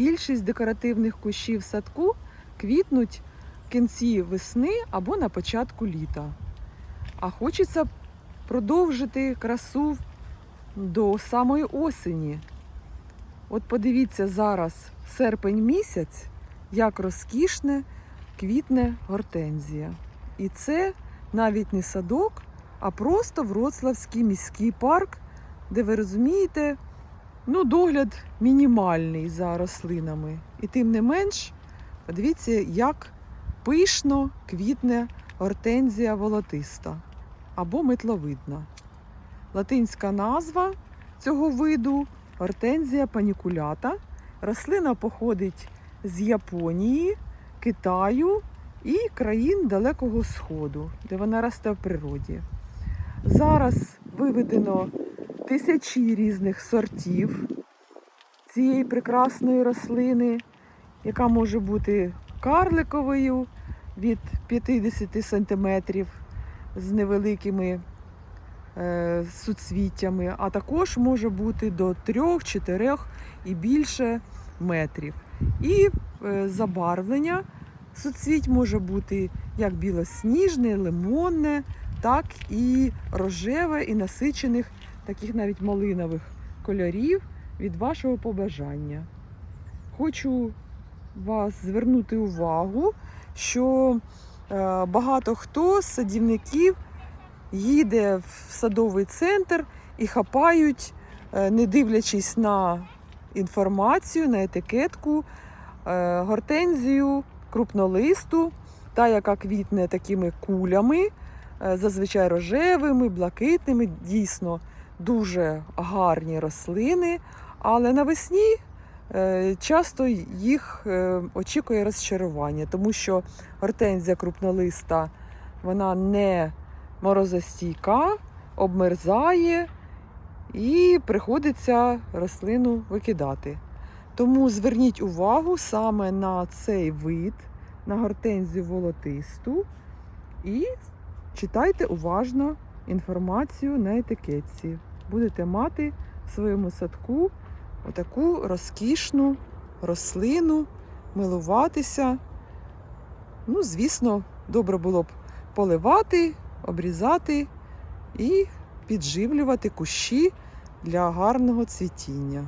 більшість декоративних кущів садку квітнуть в кінці весни або на початку літа. А хочеться продовжити красу до самої осені. От подивіться зараз серпень місяць, як розкішне квітне гортензія. І це навіть не садок, а просто Вроцлавський міський парк, де ви розумієте, ну, догляд мінімальний за рослинами. І тим не менш, подивіться, як пишно квітне гортензія волотиста або метловидна. Латинська назва цього виду гортензія панікулята. Рослина походить з Японії, Китаю і країн Далекого Сходу, де вона росте в природі. Зараз виведено тисячі різних сортів цієї прекрасної рослини, яка може бути карликовою від 50 сантиметрів з невеликими е, суцвіттями, а також може бути до 3-4 і більше метрів. І е, забарвлення суцвіть може бути як білосніжне, лимонне, так і рожеве, і насичених, таких навіть малинових кольорів від вашого побажання. Хочу вас звернути увагу, що е, багато хто з садівників їде в садовий центр і хапають, е, не дивлячись на інформацію, на етикетку, е, гортензію крупнолисту, та, яка квітне такими кулями, зазвичай рожевими, блакитними, дійсно дуже гарні рослини. Але навесні е, часто їх е, очікує розчарування, тому що гортензія крупнолиста вона не морозостійка, обмерзає і приходиться рослину викидати. Тому зверніть увагу саме на цей вид, на гортензію волотисту і читайте уважно інформацію на етикетці. Будете мати в своєму садку отаку розкішну рослину, милуватися. Ну, звісно, добре було б поливати, обрізати і підживлювати кущі для гарного цвітіння.